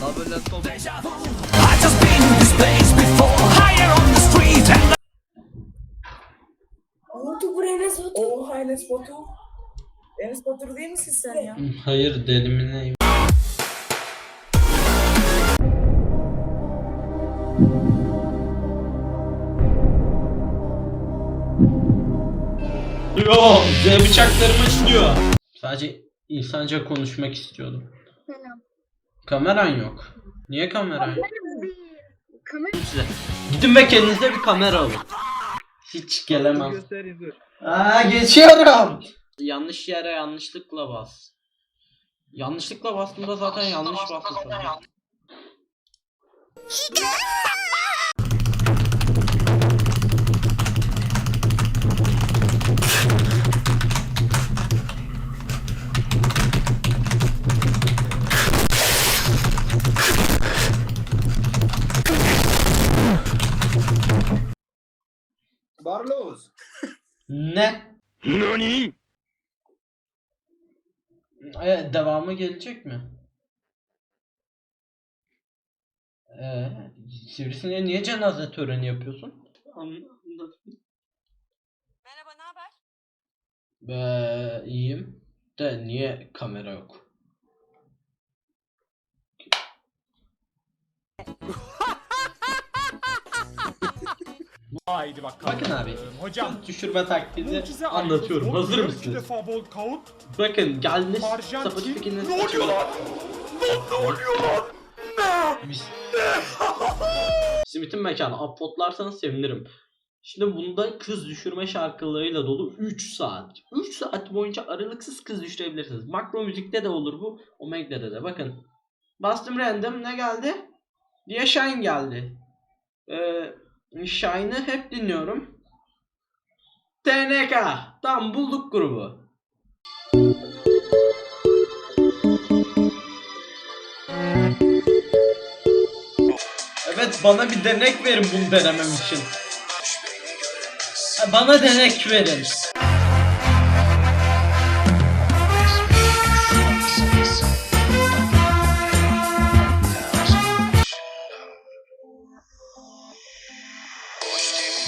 Daha böyle top. I just been to this place before. Higher on the street and Oldu buraya? Oha Enes Batur. Enes Batur değil misin sen ya? Hayır delimine Yo, Z bıçaklarımı açılıyor. Sadece insanca konuşmak istiyordum. Selam. Kameran yok. Niye kameran yok? Kamera Size. Gidin ve kendinize bir kamera alın. Hiç gelemem. Göstereyim dur. Aa geçiyorum. Yanlış yere yanlışlıkla bas. Yanlışlıkla bastığında zaten yanlış bastın sana. Barlos. Ne? Nani? Evet, devamı gelecek mi? Ee, Sivrisineğe niye cenaze töreni yapıyorsun? Anladım. Merhaba, ne haber? Be iyiyim. De niye kamera yok? Haydi bakalım. Bakın abi. Hocam. Hız düşürme taktiğini anlatıyorum. Arif'in Hazır mısınız? defa bol kaut. Bakın gelmiş sapıcı fikrini Ne oluyor lan? Ne oluyor lan? Simit'in mekanı uploadlarsanız sevinirim. Şimdi bunda kız düşürme şarkılarıyla dolu 3 saat. 3 saat boyunca aralıksız kız düşürebilirsiniz. Makro müzikte de olur bu. Omega'da da bakın. Bastım random ne geldi? Diye Shine geldi. Ee, Shine'ı hep dinliyorum. TNK. Tam bulduk grubu. Evet bana bir denek verin bunu denemem için. Bana denek verin.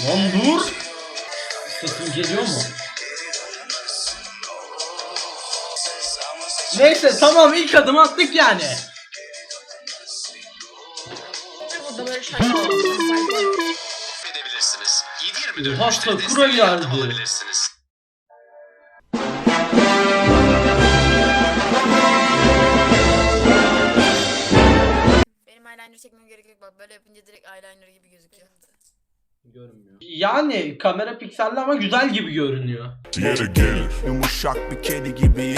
Lan dur. Sesim geliyor mu? Neyse tamam ilk adım attık yani. edebilirsiniz. 7-24 Oha, müşteri Sakura desteği yardım geldi. alabilirsiniz. Benim eyeliner çekmem gerek yok bak böyle yapınca direkt eyeliner gibi gözüküyor. Görünmüyor. Yani kamera pikselli ama güzel gibi görünüyor. Yumuşak bir kedi gibi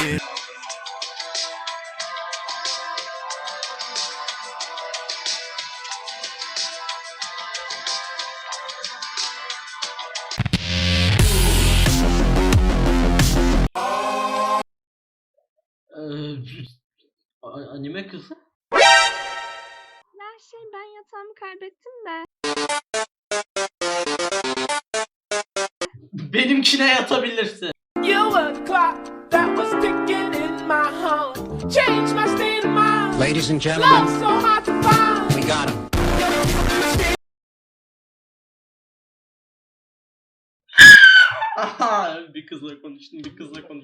Ee, anime kızı. Her şey ben yatağımı kaybettim de. Benimkine yatabilirsin. You were the clock that was ticking in my home. Change my state of mind. Ladies and Love gentlemen, so hard to find. we got him. Bir kızla konuştun, bir kızla konuştun.